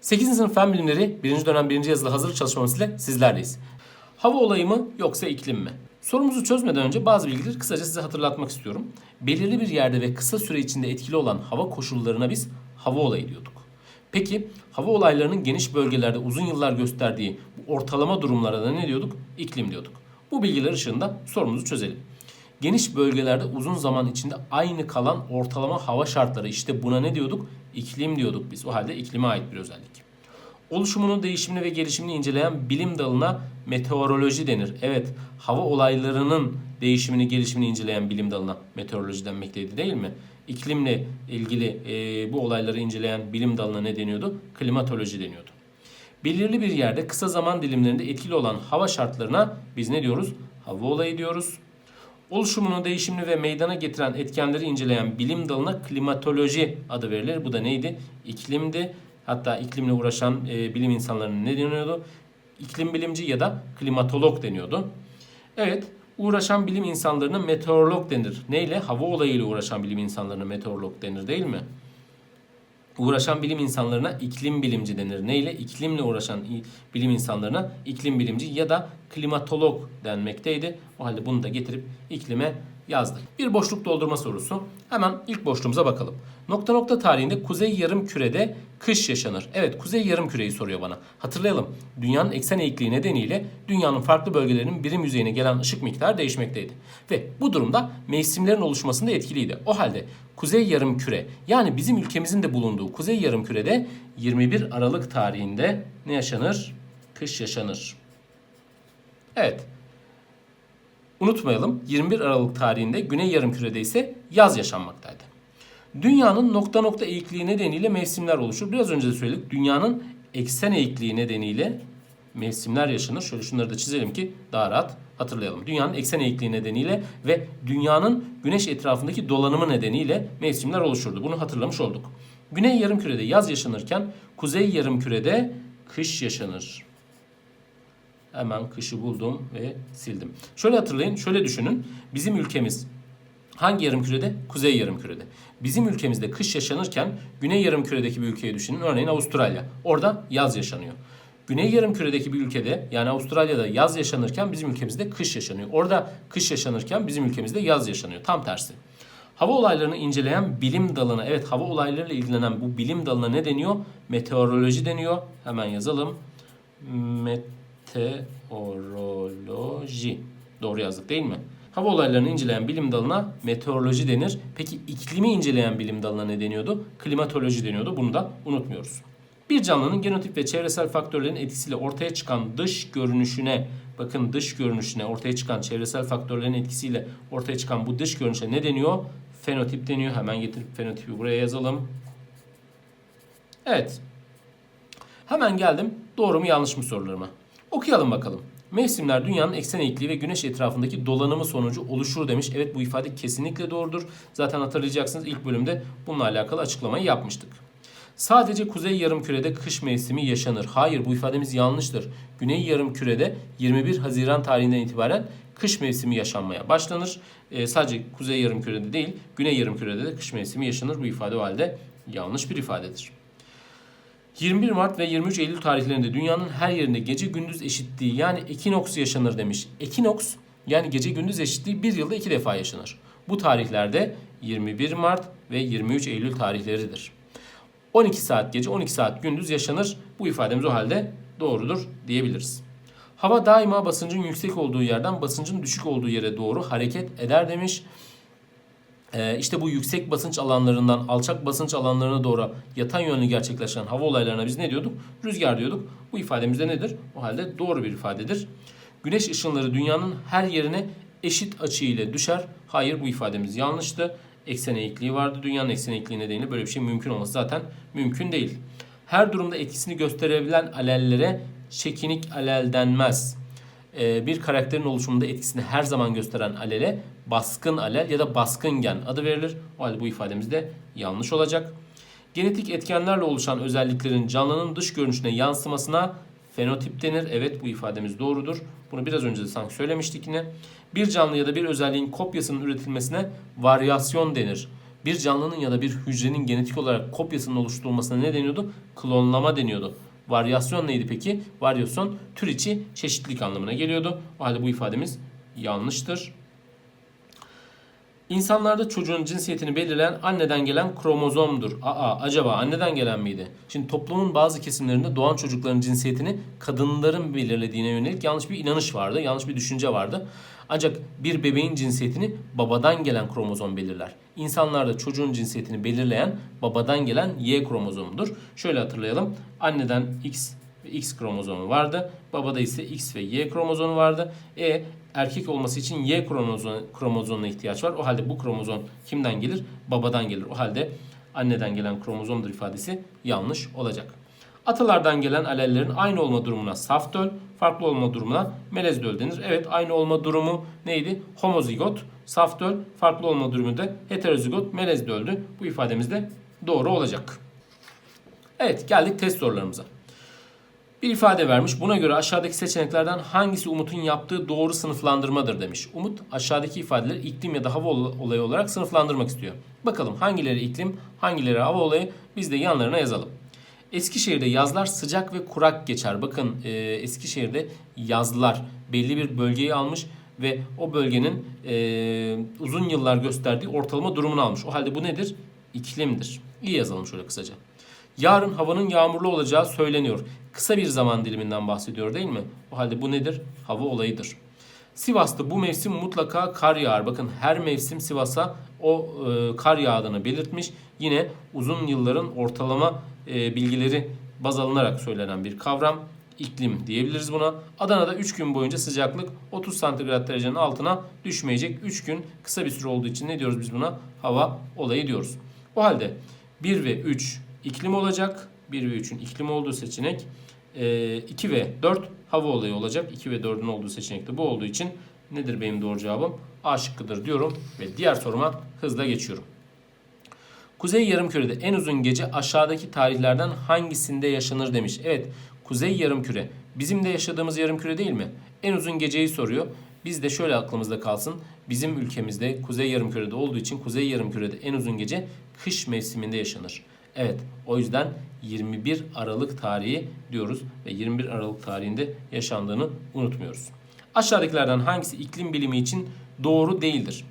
8. sınıf fen bilimleri 1. dönem 1. yazılı hazırlık çalışmamız ile sizlerleyiz. Hava olayı mı yoksa iklim mi? Sorumuzu çözmeden önce bazı bilgileri kısaca size hatırlatmak istiyorum. Belirli bir yerde ve kısa süre içinde etkili olan hava koşullarına biz hava olayı diyorduk. Peki hava olaylarının geniş bölgelerde uzun yıllar gösterdiği bu ortalama durumlara da ne diyorduk? İklim diyorduk. Bu bilgiler ışığında sorumuzu çözelim. Geniş bölgelerde uzun zaman içinde aynı kalan ortalama hava şartları işte buna ne diyorduk? İklim diyorduk biz. O halde iklime ait bir özellik. Oluşumunu, değişimini ve gelişimini inceleyen bilim dalına meteoroloji denir. Evet, hava olaylarının değişimini, gelişimini inceleyen bilim dalına meteoroloji denmekteydi değil mi? İklimle ilgili e, bu olayları inceleyen bilim dalına ne deniyordu? Klimatoloji deniyordu. Belirli bir yerde kısa zaman dilimlerinde etkili olan hava şartlarına biz ne diyoruz? Hava olayı diyoruz. Oluşumunu, değişimini ve meydana getiren etkenleri inceleyen bilim dalına klimatoloji adı verilir. Bu da neydi? İklimdi. Hatta iklimle uğraşan e, bilim insanlarının ne deniyordu? İklim bilimci ya da klimatolog deniyordu. Evet, uğraşan bilim insanlarına meteorolog denir. Neyle? Hava olayıyla uğraşan bilim insanlarına meteorolog denir değil mi? Uğraşan bilim insanlarına iklim bilimci denir. Neyle? İklimle uğraşan bilim insanlarına iklim bilimci ya da klimatolog denmekteydi. O halde bunu da getirip iklime yazdık. Bir boşluk doldurma sorusu. Hemen ilk boşluğumuza bakalım. Nokta nokta tarihinde kuzey yarım kürede kış yaşanır. Evet kuzey yarım küreyi soruyor bana. Hatırlayalım. Dünyanın eksen eğikliği nedeniyle dünyanın farklı bölgelerinin birim yüzeyine gelen ışık miktarı değişmekteydi. Ve bu durumda mevsimlerin oluşmasında etkiliydi. O halde kuzey yarım küre yani bizim ülkemizin de bulunduğu kuzey yarım kürede 21 Aralık tarihinde ne yaşanır? Kış yaşanır. Evet. Unutmayalım 21 Aralık tarihinde Güney Yarımküre'de ise yaz yaşanmaktaydı. Dünyanın nokta nokta eğikliği nedeniyle mevsimler oluşur. Biraz önce de söyledik. Dünyanın eksen eğikliği nedeniyle mevsimler yaşanır. Şöyle şunları da çizelim ki daha rahat hatırlayalım. Dünyanın eksen eğikliği nedeniyle ve dünyanın güneş etrafındaki dolanımı nedeniyle mevsimler oluşurdu. Bunu hatırlamış olduk. Güney yarımkürede yaz yaşanırken kuzey yarımkürede kış yaşanır. Hemen kışı buldum ve sildim. Şöyle hatırlayın, şöyle düşünün. Bizim ülkemiz hangi yarımkürede? Kuzey yarımkürede. Bizim ülkemizde kış yaşanırken güney yarımküredeki bir ülkeyi düşünün. Örneğin Avustralya. Orada yaz yaşanıyor. Güney yarımküredeki bir ülkede yani Avustralya'da yaz yaşanırken bizim ülkemizde kış yaşanıyor. Orada kış yaşanırken bizim ülkemizde yaz yaşanıyor. Tam tersi. Hava olaylarını inceleyen bilim dalına, evet hava olaylarıyla ilgilenen bu bilim dalına ne deniyor? Meteoroloji deniyor. Hemen yazalım. Meteoroloji. Doğru yazdık değil mi? Hava olaylarını inceleyen bilim dalına meteoroloji denir. Peki iklimi inceleyen bilim dalına ne deniyordu? Klimatoloji deniyordu. Bunu da unutmuyoruz. Bir canlının genotip ve çevresel faktörlerin etkisiyle ortaya çıkan dış görünüşüne, bakın dış görünüşüne ortaya çıkan çevresel faktörlerin etkisiyle ortaya çıkan bu dış görünüşe ne deniyor? Fenotip deniyor. Hemen getirip fenotipi buraya yazalım. Evet. Hemen geldim doğru mu yanlış mı sorularıma. Okuyalım bakalım. Mevsimler dünyanın eksen eğikliği ve güneş etrafındaki dolanımı sonucu oluşur demiş. Evet bu ifade kesinlikle doğrudur. Zaten hatırlayacaksınız ilk bölümde bununla alakalı açıklamayı yapmıştık. Sadece kuzey yarımkürede kış mevsimi yaşanır. Hayır bu ifademiz yanlıştır. Güney yarımkürede 21 Haziran tarihinden itibaren kış mevsimi yaşanmaya başlanır. Ee, sadece kuzey yarımkürede değil, güney yarımkürede de kış mevsimi yaşanır. Bu ifade o halde yanlış bir ifadedir. 21 Mart ve 23 Eylül tarihlerinde dünyanın her yerinde gece gündüz eşitliği yani ekinoks yaşanır demiş. Ekinoks yani gece gündüz eşitliği bir yılda iki defa yaşanır. Bu tarihlerde 21 Mart ve 23 Eylül tarihleridir. 12 saat gece 12 saat gündüz yaşanır. Bu ifademiz o halde doğrudur diyebiliriz. Hava daima basıncın yüksek olduğu yerden basıncın düşük olduğu yere doğru hareket eder demiş. Ee, işte bu yüksek basınç alanlarından alçak basınç alanlarına doğru yatan yönlü gerçekleşen hava olaylarına biz ne diyorduk? Rüzgar diyorduk. Bu ifademiz de nedir? O halde doğru bir ifadedir. Güneş ışınları dünyanın her yerine eşit açı ile düşer. Hayır bu ifademiz yanlıştı. Eksen eğikliği vardı. Dünyanın eksen eğikliği nedeniyle böyle bir şey mümkün olması zaten mümkün değil. Her durumda etkisini gösterebilen alellere çekinik alel denmez bir karakterin oluşumunda etkisini her zaman gösteren alele baskın alel ya da baskın gen adı verilir. O halde bu ifademiz de yanlış olacak. Genetik etkenlerle oluşan özelliklerin canlının dış görünüşüne yansımasına fenotip denir. Evet bu ifademiz doğrudur. Bunu biraz önce de sanki söylemiştik yine. Bir canlı ya da bir özelliğin kopyasının üretilmesine varyasyon denir. Bir canlının ya da bir hücrenin genetik olarak kopyasının oluşturulmasına ne deniyordu? Klonlama deniyordu. Varyasyon neydi peki? Varyasyon tür içi çeşitlilik anlamına geliyordu. O halde bu ifademiz yanlıştır. İnsanlarda çocuğun cinsiyetini belirleyen anneden gelen kromozomdur. Aa acaba anneden gelen miydi? Şimdi toplumun bazı kesimlerinde doğan çocukların cinsiyetini kadınların belirlediğine yönelik yanlış bir inanış vardı. Yanlış bir düşünce vardı. Ancak bir bebeğin cinsiyetini babadan gelen kromozom belirler. İnsanlarda çocuğun cinsiyetini belirleyen babadan gelen Y kromozomudur. Şöyle hatırlayalım. Anneden X ve X kromozomu vardı. Babada ise X ve Y kromozomu vardı. E erkek olması için Y kromozom, kromozomuna ihtiyaç var. O halde bu kromozom kimden gelir? Babadan gelir. O halde anneden gelen kromozomdur ifadesi yanlış olacak. Atalardan gelen alellerin aynı olma durumuna saf döl, farklı olma durumuna melez döl denir. Evet aynı olma durumu neydi? Homozigot, saf döl, farklı olma durumu da heterozigot, melez döldü. Bu ifademiz de doğru olacak. Evet geldik test sorularımıza. Bir ifade vermiş. Buna göre aşağıdaki seçeneklerden hangisi Umut'un yaptığı doğru sınıflandırmadır demiş. Umut aşağıdaki ifadeleri iklim ya da hava olayı olarak sınıflandırmak istiyor. Bakalım hangileri iklim, hangileri hava olayı biz de yanlarına yazalım. Eskişehir'de yazlar sıcak ve kurak geçer. Bakın e, Eskişehir'de yazlar belli bir bölgeyi almış ve o bölgenin e, uzun yıllar gösterdiği ortalama durumunu almış. O halde bu nedir? İklimdir. İyi yazalım şöyle kısaca. Yarın havanın yağmurlu olacağı söyleniyor. Kısa bir zaman diliminden bahsediyor değil mi? O halde bu nedir? Hava olayıdır. Sivas'ta bu mevsim mutlaka kar yağar. Bakın her mevsim Sivas'a o e, kar yağdığını belirtmiş. Yine uzun yılların ortalama e, bilgileri baz alınarak söylenen bir kavram. İklim diyebiliriz buna. Adana'da 3 gün boyunca sıcaklık 30 santigrat derecenin altına düşmeyecek. 3 gün kısa bir süre olduğu için ne diyoruz biz buna? Hava olayı diyoruz. O halde 1 ve 3 iklim olacak. 1 ve 3'ün iklim olduğu seçenek. 2 ve 4 hava olayı olacak. 2 ve 4'ün olduğu seçenek de bu olduğu için nedir benim doğru cevabım? A şıkkıdır diyorum ve diğer soruma hızla geçiyorum. Kuzey yarımkürede en uzun gece aşağıdaki tarihlerden hangisinde yaşanır demiş. Evet kuzey yarımküre bizim de yaşadığımız yarımküre değil mi? En uzun geceyi soruyor. Biz de şöyle aklımızda kalsın. Bizim ülkemizde kuzey yarımkürede olduğu için kuzey yarımkürede en uzun gece kış mevsiminde yaşanır. Evet o yüzden 21 Aralık tarihi diyoruz ve 21 Aralık tarihinde yaşandığını unutmuyoruz. Aşağıdakilerden hangisi iklim bilimi için doğru değildir?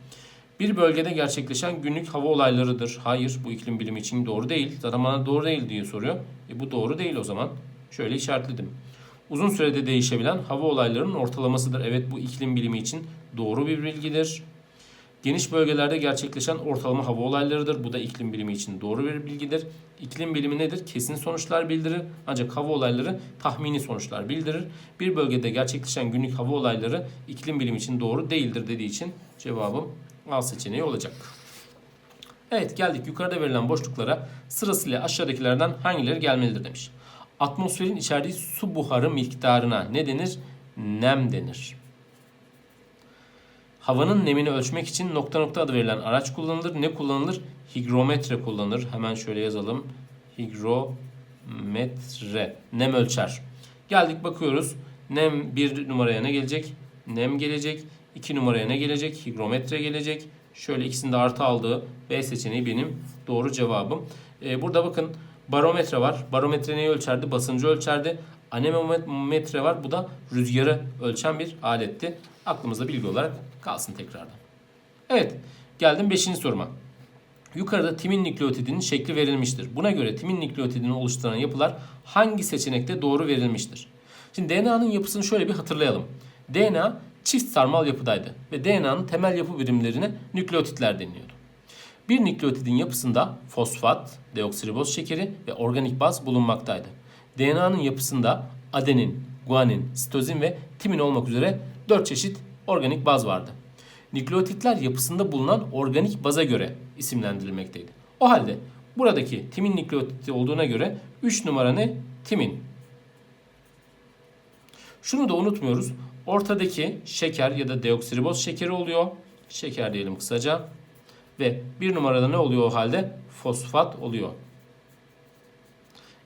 Bir bölgede gerçekleşen günlük hava olaylarıdır. Hayır bu iklim bilimi için doğru değil. Zaten bana doğru değil diye soruyor. E bu doğru değil o zaman. Şöyle işaretledim. Uzun sürede değişebilen hava olaylarının ortalamasıdır. Evet bu iklim bilimi için doğru bir bilgidir. Geniş bölgelerde gerçekleşen ortalama hava olaylarıdır. Bu da iklim bilimi için doğru bir bilgidir. İklim bilimi nedir? Kesin sonuçlar bildirir. Ancak hava olayları tahmini sonuçlar bildirir. Bir bölgede gerçekleşen günlük hava olayları iklim bilimi için doğru değildir dediği için cevabım A seçeneği olacak. Evet geldik yukarıda verilen boşluklara sırasıyla aşağıdakilerden hangileri gelmelidir demiş. Atmosferin içerdiği su buharı miktarına ne denir? Nem denir. Havanın nemini ölçmek için nokta nokta adı verilen araç kullanılır. Ne kullanılır? Higrometre kullanılır. Hemen şöyle yazalım. Higrometre. Nem ölçer. Geldik bakıyoruz. Nem bir numaraya ne gelecek? Nem gelecek. 2 numaraya ne gelecek? Higrometre gelecek. Şöyle ikisinde artı aldığı B seçeneği benim doğru cevabım. Ee, burada bakın barometre var. Barometre neyi ölçerdi? Basıncı ölçerdi. Anemometre var. Bu da rüzgarı ölçen bir aletti. Aklımızda bilgi olarak kalsın tekrardan. Evet geldim 5. soruma. Yukarıda timin nükleotidinin şekli verilmiştir. Buna göre timin nükleotidini oluşturan yapılar hangi seçenekte doğru verilmiştir? Şimdi DNA'nın yapısını şöyle bir hatırlayalım. DNA çift sarmal yapıdaydı ve DNA'nın temel yapı birimlerine nükleotitler deniliyordu. Bir nükleotidin yapısında fosfat, deoksiriboz şekeri ve organik baz bulunmaktaydı. DNA'nın yapısında adenin, guanin, sitozin ve timin olmak üzere 4 çeşit organik baz vardı. Nükleotitler yapısında bulunan organik baza göre isimlendirilmekteydi. O halde buradaki timin nükleotidi olduğuna göre 3 numara ne? Timin. Şunu da unutmuyoruz. Ortadaki şeker ya da deoksiriboz şekeri oluyor. Şeker diyelim kısaca. Ve bir numarada ne oluyor o halde? Fosfat oluyor.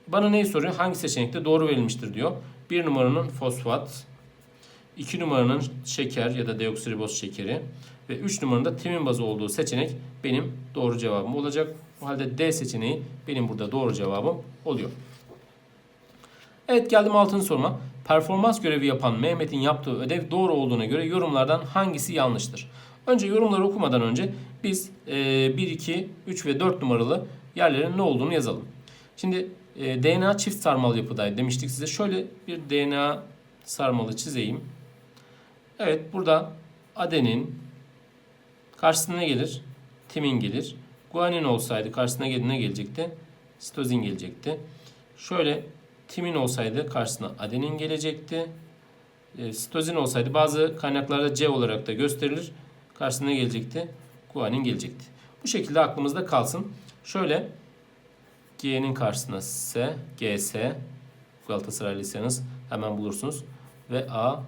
Bana neyi soruyor? Hangi seçenekte doğru verilmiştir diyor. Bir numaranın fosfat, iki numaranın şeker ya da deoksiriboz şekeri ve 3 numaranın da timin bazı olduğu seçenek benim doğru cevabım olacak. O halde D seçeneği benim burada doğru cevabım oluyor. Evet geldim 6. soruma. Performans görevi yapan Mehmet'in yaptığı ödev doğru olduğuna göre yorumlardan hangisi yanlıştır? Önce yorumları okumadan önce biz e, 1, 2, 3 ve 4 numaralı yerlerin ne olduğunu yazalım. Şimdi e, DNA çift sarmal yapıdaydı demiştik size. Şöyle bir DNA sarmalı çizeyim. Evet burada adenin karşısına ne gelir? Timin gelir. Guanin olsaydı karşısına ne gelecekti? Sitozin gelecekti. Şöyle timin olsaydı karşısına adenin gelecekti. E, sitozin olsaydı bazı kaynaklarda C olarak da gösterilir. Karşısına gelecekti? Guanin gelecekti. Bu şekilde aklımızda kalsın. Şöyle G'nin karşısına S, GS Galatasaraylıysanız hemen bulursunuz. Ve A,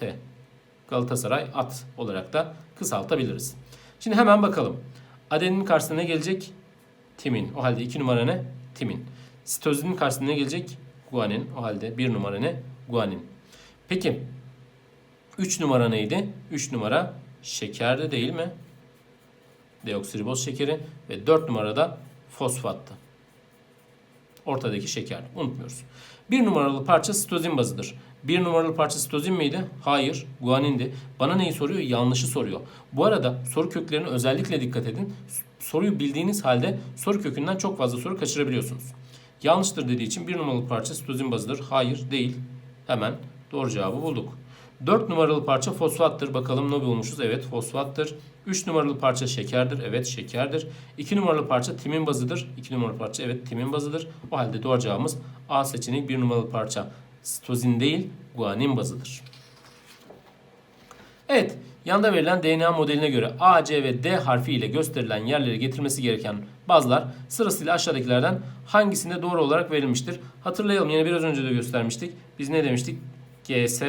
T. Galatasaray at olarak da kısaltabiliriz. Şimdi hemen bakalım. Adenin karşısına ne gelecek? Timin. O halde 2 numara ne? Timin. Sitozinin karşısına ne gelecek? Guanin. O halde 1 numara ne? Guanin. Peki 3 numara neydi? 3 numara şekerde değil mi? Deoksiriboz şekeri ve 4 numarada fosfattı. Ortadaki şeker. Unutmuyoruz. Bir numaralı parça sitozin bazıdır. Bir numaralı parça sitozin miydi? Hayır. Guanindi. Bana neyi soruyor? Yanlışı soruyor. Bu arada soru köklerine özellikle dikkat edin. Soruyu bildiğiniz halde soru kökünden çok fazla soru kaçırabiliyorsunuz. Yanlıştır dediği için bir numaralı parça sitozin bazıdır. Hayır değil. Hemen doğru cevabı bulduk. 4 numaralı parça fosfattır. Bakalım ne bulmuşuz? Evet fosfattır. 3 numaralı parça şekerdir. Evet şekerdir. 2 numaralı parça timin bazıdır. 2 numaralı parça evet timin bazıdır. O halde doğru cevabımız A seçeneği 1 numaralı parça sitozin değil guanin bazıdır. Evet, yanda verilen DNA modeline göre A, C ve D harfi ile gösterilen yerlere getirmesi gereken bazlar sırasıyla aşağıdakilerden hangisinde doğru olarak verilmiştir? Hatırlayalım yine biraz önce de göstermiştik. Biz ne demiştik? GS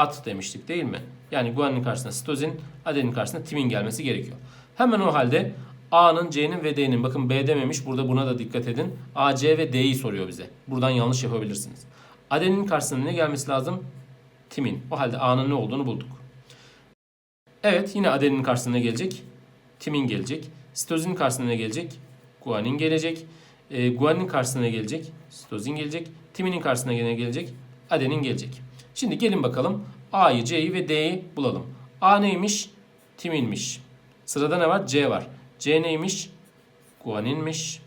at demiştik değil mi? Yani guanin karşısına sitozin, adenin karşısına timin gelmesi gerekiyor. Hemen o halde A'nın, C'nin ve D'nin bakın B dememiş burada buna da dikkat edin. A, C ve D'yi soruyor bize. Buradan yanlış yapabilirsiniz. Adenin karşısına ne gelmesi lazım? Timin. O halde A'nın ne olduğunu bulduk. Evet yine adenin karşısına gelecek? Timin gelecek. Sitozinin karşısına ne gelecek? Guanin gelecek. E, guanin karşısına gelecek? Sitozin gelecek. Timinin karşısına ne gelecek? Adenin gelecek. Şimdi gelin bakalım A'yı, C'yi ve D'yi bulalım. A neymiş? Timinmiş. Sırada ne var? C var. C neymiş? Guaninmiş.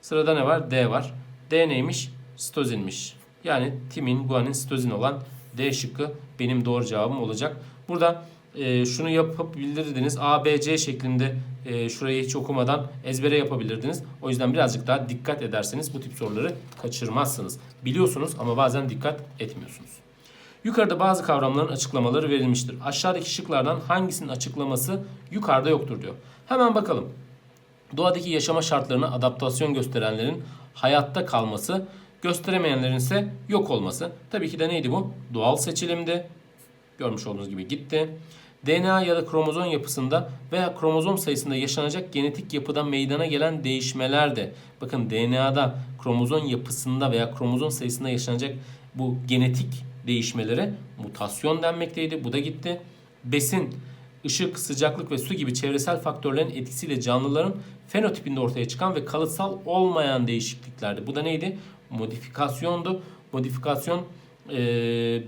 Sırada ne var? D var. D neymiş? Sitozinmiş. Yani timin, guanin, sitozin olan D şıkkı benim doğru cevabım olacak. Burada e, şunu yapabilirdiniz. A, B, C şeklinde e, şurayı hiç okumadan ezbere yapabilirdiniz. O yüzden birazcık daha dikkat ederseniz bu tip soruları kaçırmazsınız. Biliyorsunuz ama bazen dikkat etmiyorsunuz. Yukarıda bazı kavramların açıklamaları verilmiştir. Aşağıdaki şıklardan hangisinin açıklaması yukarıda yoktur diyor. Hemen bakalım. Doğadaki yaşama şartlarına adaptasyon gösterenlerin hayatta kalması, gösteremeyenlerin ise yok olması. Tabii ki de neydi bu? Doğal seçilimdi. Görmüş olduğunuz gibi gitti. DNA ya da kromozom yapısında veya kromozom sayısında yaşanacak genetik yapıda meydana gelen değişmeler de bakın DNA'da kromozom yapısında veya kromozom sayısında yaşanacak bu genetik değişmelere mutasyon denmekteydi. Bu da gitti. Besin, ışık, sıcaklık ve su gibi çevresel faktörlerin etkisiyle canlıların fenotipinde ortaya çıkan ve kalıtsal olmayan değişikliklerdi. Bu da neydi? Modifikasyondu. Modifikasyon e,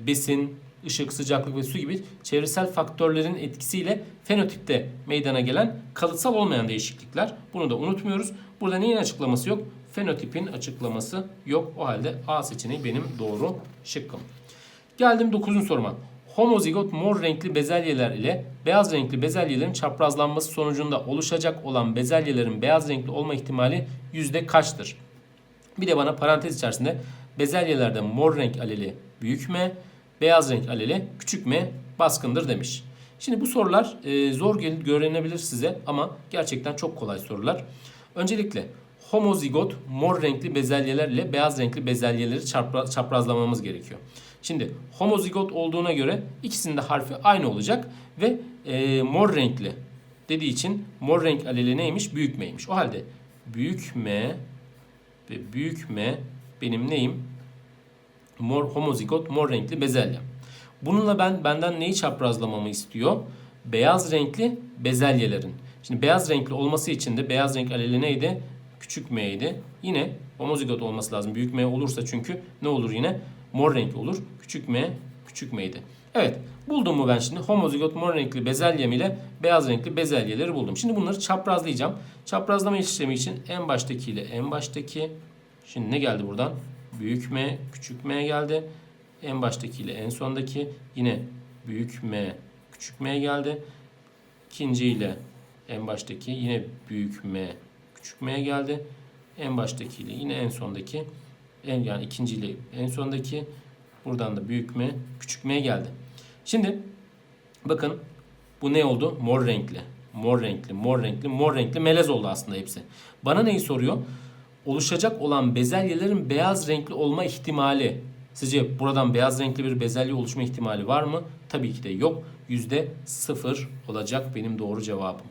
besin, ışık, sıcaklık ve su gibi çevresel faktörlerin etkisiyle fenotipte meydana gelen kalıtsal olmayan değişiklikler. Bunu da unutmuyoruz. Burada neyin açıklaması yok? Fenotipin açıklaması yok. O halde A seçeneği benim doğru şıkkım. Geldim 9. soruma. Homozigot mor renkli bezelyeler ile beyaz renkli bezelyelerin çaprazlanması sonucunda oluşacak olan bezelyelerin beyaz renkli olma ihtimali yüzde kaçtır? Bir de bana parantez içerisinde bezelyelerde mor renk aleli büyük m, beyaz renk aleli küçük m baskındır demiş. Şimdi bu sorular e, zor görünebilir size ama gerçekten çok kolay sorular. Öncelikle homozigot mor renkli bezelyeler ile beyaz renkli bezelyeleri çapra- çaprazlamamız gerekiyor. Şimdi homozigot olduğuna göre ikisinin de harfi aynı olacak ve e, mor renkli dediği için mor renk aleli neymiş? Büyük m'ymiş. O halde büyük m ve büyük m benim neyim? Mor homozigot mor renkli bezelye. Bununla ben benden neyi çaprazlamamı istiyor? beyaz renkli bezelyelerin. Şimdi beyaz renkli olması için de beyaz renk aleli neydi? Küçük m'ydi. Yine homozigot olması lazım. Büyük m olursa çünkü ne olur yine? Mor renk olur. Küçük m küçük m'ydi. Evet buldum mu ben şimdi homozigot mor renkli bezelyem ile beyaz renkli bezelyeleri buldum. Şimdi bunları çaprazlayacağım. Çaprazlama işlemi için en baştaki ile en baştaki. Şimdi ne geldi buradan? Büyük M, küçük M geldi. En baştaki ile en sondaki yine büyük M, küçük M geldi. İkinci ile en baştaki yine büyük M, küçük geldi. En baştaki ile yine en sondaki en yani ikinci en sondaki buradan da büyük M, küçük M geldi. Şimdi bakın bu ne oldu? Mor renkli. Mor renkli, mor renkli, mor renkli melez oldu aslında hepsi. Bana neyi soruyor? Oluşacak olan bezelyelerin beyaz renkli olma ihtimali. Sizce buradan beyaz renkli bir bezelye oluşma ihtimali var mı? Tabii ki de yok. Yüzde sıfır olacak benim doğru cevabım.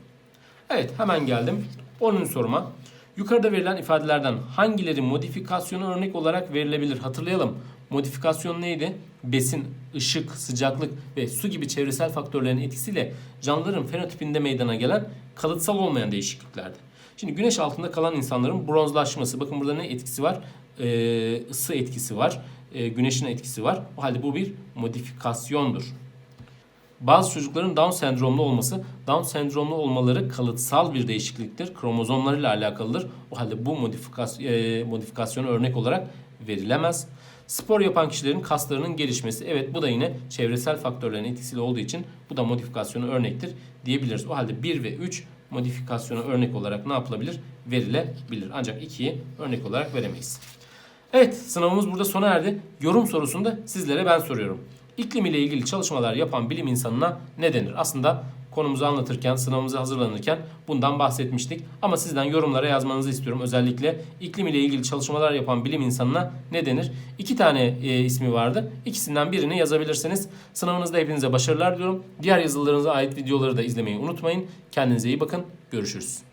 Evet hemen geldim. 10. soruma. Yukarıda verilen ifadelerden hangileri modifikasyonu örnek olarak verilebilir? Hatırlayalım. Modifikasyon neydi? Besin, ışık, sıcaklık ve su gibi çevresel faktörlerin etkisiyle canlıların fenotipinde meydana gelen kalıtsal olmayan değişikliklerdi. Şimdi güneş altında kalan insanların bronzlaşması. Bakın burada ne etkisi var? Ee, ısı etkisi var. Ee, güneşin etkisi var. O halde bu bir modifikasyondur. Bazı çocukların Down sendromlu olması, Down sendromlu olmaları kalıtsal bir değişikliktir. Kromozomlarıyla alakalıdır. O halde bu modifikasyon, e, örnek olarak verilemez. Spor yapan kişilerin kaslarının gelişmesi. Evet bu da yine çevresel faktörlerin etkisiyle olduğu için bu da modifikasyona örnektir diyebiliriz. O halde 1 ve 3 modifikasyona örnek olarak ne yapılabilir? Verilebilir. Ancak 2'yi örnek olarak veremeyiz. Evet sınavımız burada sona erdi. Yorum sorusunu da sizlere ben soruyorum. İklim ile ilgili çalışmalar yapan bilim insanına ne denir? Aslında konumuzu anlatırken, sınavımıza hazırlanırken bundan bahsetmiştik. Ama sizden yorumlara yazmanızı istiyorum. Özellikle iklim ile ilgili çalışmalar yapan bilim insanına ne denir? İki tane e, ismi vardı. İkisinden birini yazabilirsiniz. Sınavınızda hepinize başarılar diliyorum. Diğer yazılarınıza ait videoları da izlemeyi unutmayın. Kendinize iyi bakın. Görüşürüz.